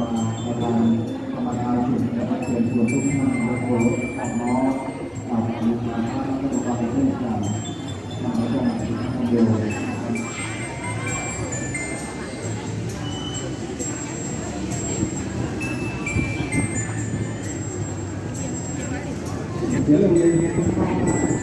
มาประธานธรรมดาถึงจะมาเชิญชวนทุกท่านมาโปรดออกน้อมก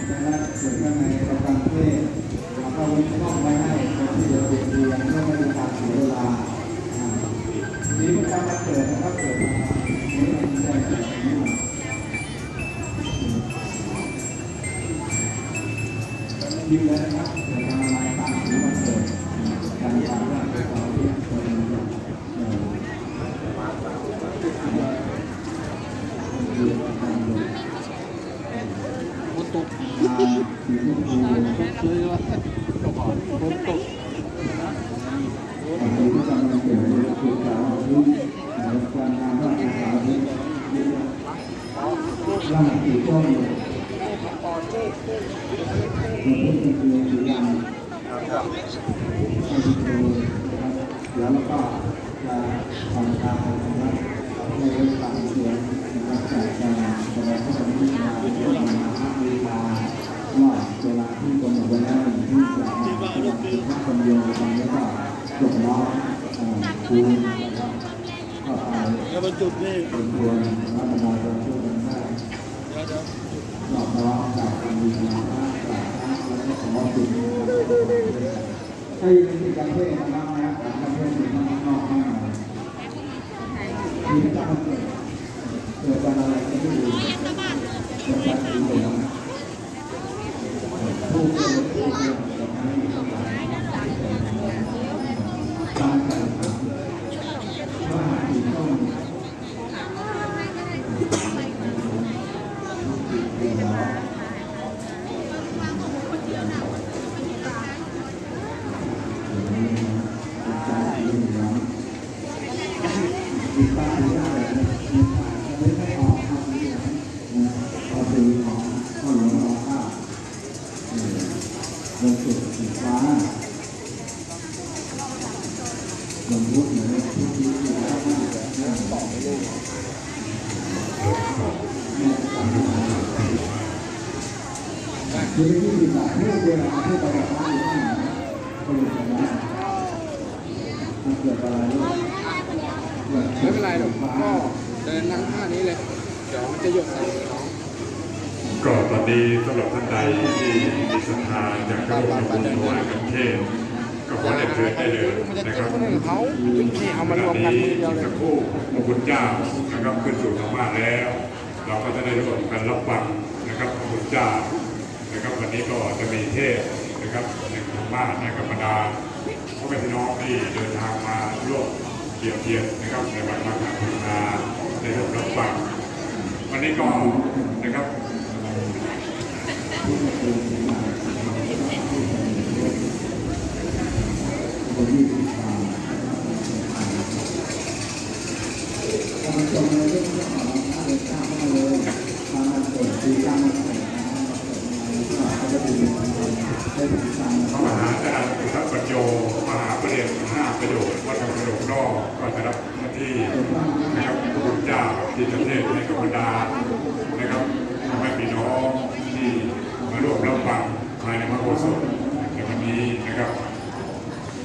คือสีดำให้ดูนะครับแล้วก็จะทำการนะครับในเรื่องกาเสียงนะครับจากการแสดงพระธรรมวิชาเรื่องมาวิชาว่าเวลาที่กำหนดไว้แล้วที่จะมาแสดงเป็นพระคนเดียวตอนนี้ก็จบแล้วอ่าคุณนะครับก็ไปแล้วมันจุดนี่เป็นตัวรัฐบาลจะช่วยกันได้เดี๋ยวเดี๋ยวหลอกล้อจากการดีงามกราก ถ้าอยู่ในที่การเทศนะครับนะการเทศอยู่ข้างนอกข้างมีการเกิดเกิดการอะไรก็ไม่รู้เกิดการดีงามผู้เกิดผู้เกิดกับไม่มีสมัยการแข่งขันว่าหาที่ต้อง มันสุดสีฟ้ ไรหรอกก็เดินนั่งท่านี้เลยเดี๋ยวมันจะหยดใส่น้องก็ตอนนี้สำหรับท่านใดที่มีศรัทธาอยากจะร่วมทำบุญถวายกันเทศก็ขอเรียนเชิญได้เลยนะนะครับบคนอื่นเขานี่เอามารวมกันมือเดียวเลยสักครู่พระคุณเจ้านะครับขึ้นสู่ธรรมะแล้ว เราก็จะได้ร่วมกันรับฟังนะครับพระคุณเจ้านะครับวันนี้ก็จะมีเทศนะครับในธรรมะในกับบรรดาพ่อแม่พี่น้องที่เดินทางมาร่วม เกี่ยวเทียนนะครับในวันมาฆบูชาได้ร่วมรับฟังวันนี้ก็นะครับคนที่ติดตามพอมันจบเลยก็ต้องขอรับเจ้ามาเลยทางมันเปิดตีกางมันเปิดก็จะเป็นได้ติดตามพร มหาจารย์สุทัศปัญโยมหาประเด็นห้าประโยชน์วัดธรรมประโยชน์นอกก็จะรับหน้าที่นะครับพระคุณเจ้าที่จะเทศในกับบรรดานะครับทำให้พี่น้องที่มาร่วมรับฟังภายในพระโบสถในวันนี้นะครับ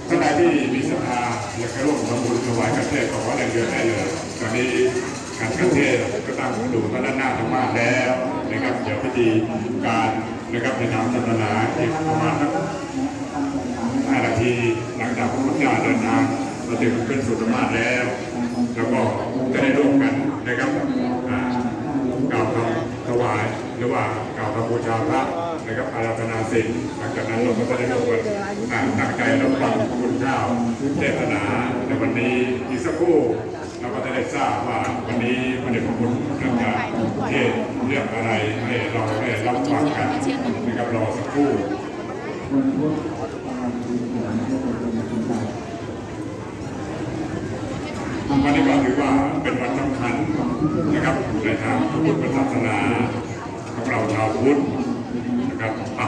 ท่านใดที่มีศรัทธาอยากจะร่วมทำบุญถวายกันเทศขอเรียนเชิญได้เลยตอนนี้การกันเทศก็ตั้งดูพระด้านหน้าธรรมาแล้วนะครับเดี๋ยวพิธีการ นะครับในนามศาสนาอีกประมาณสักห้านาทีหลังจากพระพุทธเจ้าเดินทางมาถึงขึ้นสู่ธรรมาแล้ว แล้วก็จะได้ร่วมกันนะครับกล่าวคำถวายหรือว่ากล่าวคำบูชาพระนะครับอาราธนาศีลหลังจากนั้นเราก็จะได้ร่วมกันอ่าตั้งใจรับฟังพระพุทธเจ้าเทศนาในวันนี้อีกสักครู่ เราก็จะได้ทราบว่าวันนี้พระเดชพระคุณท่านจะเทศเรื่องอะไรให้เราได้รับฟังกันนะครับรอสักครู่วันนี้ก็ถือว่าเป็นวันสำคัญนะครับในทางพระพุทธศาสนาของเราชาวพุทธนะครับอะ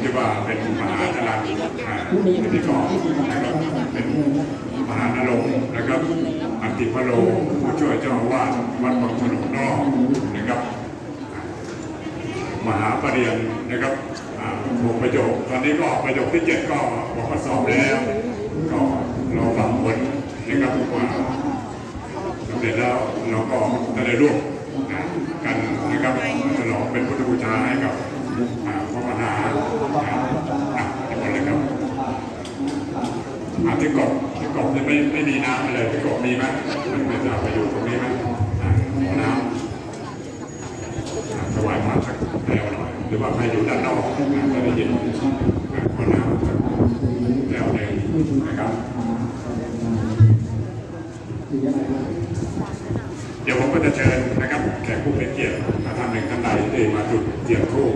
ที่ว่าเป็นมหาจารย์อ่าที่ก่อนนะครับเป็น มหานรงค์นะครับอันติพะโลผู้ช่วยเจ้าอาวาสวัดบางขนมนอกนะครับ มหาปรริญญานะครับอ่าหกประโยคตอนนี้ก็ประโยคที่เจ็ดก็บอกว่าสอบแล้ว ก็รอฟังผลนะครับว่าสำเร็จแล้วเราก็จะได้ร่วมกันนะครับฉลองเป็นพุทธบูชาให้กับพระมหาอะที่หมดเลยครับอาที่เกาะที่เกาะนี่ไม่ไม่มีน้ำเลยที่กาะมีไหมมันไม่จะไปอยู่ตรงนี้ไหมขอน้ำถวายพระสักแก้วหน่อย หรือว่าให้อยู่ด้านนอกนะจะได้ยินขอน้ำสักแก้วหนึ่งนะครับเดี๋ยวผมก็จะเชิญนะครับ แขกผู้เป็นเกียรติท่านหนึ่งท่านใดที่มาจุดเทียนธูป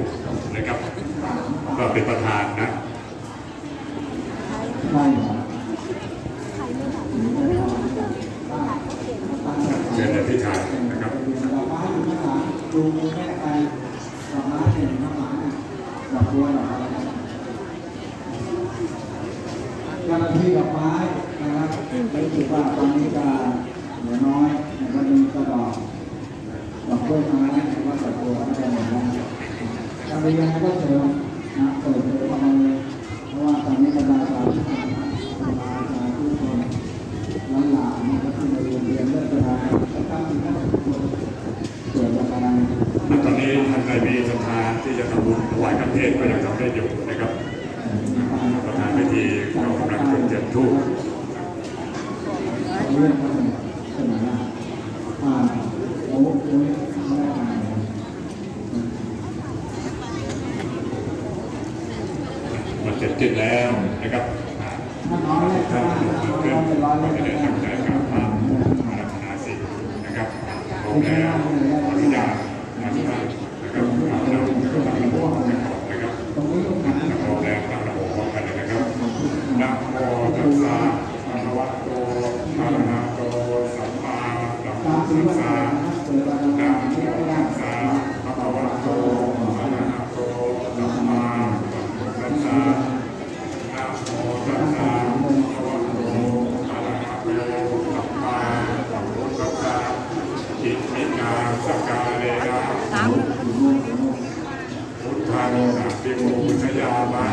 นะครับ ก็เป็นประธานนะ ได้เหรอ เชิญเลยพี่ชายนะครับ ดอกไม้อยู่ข้างหลัง ดูมือแม่ไปดอกไม้เนี่ยข้างหลังเนี่ยดอกบัวดอกอะไรเจ้าหน้าที่ดอกไม้นะครับรู้สึกว่าตอนนี้จะเหลือน้อยนะครับมีกระดอกดอกกล้วยไม้หรือว่าดอกบัวก็จะหมดแล้วจะไปยังไงก็เชิญนะเปิดเผยออกมเพราะว่าตอนนี้บรรดาสารรดาสาธุชนหลานๆนะครับที่เรียนเรียนเรื่องประธานนะครับที่ท่านทุกคน ตอนนี้ท่านใดมีศรัทธาที่จะทำบุญถวายกันเทศก็ยังทำได้อยู่นะครับประธานพิธีก็กำลังจุดเทียนธูปเรื่องมันเสนออ่าโอ้โหไม่ได้อ่านมันเสร็จสิ้นแล้วนะครับถ้าน้อยแรกท่านก็เพื่อนเป็นร้อยก็แรกจะได้ตั้งใจกราบพระอารัธนาศีลนะครับพร้อมแล้ว ติโมปุชยามา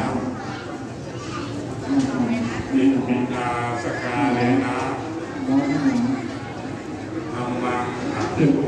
นิมิตาสกาเลนะธรรมังอัตโต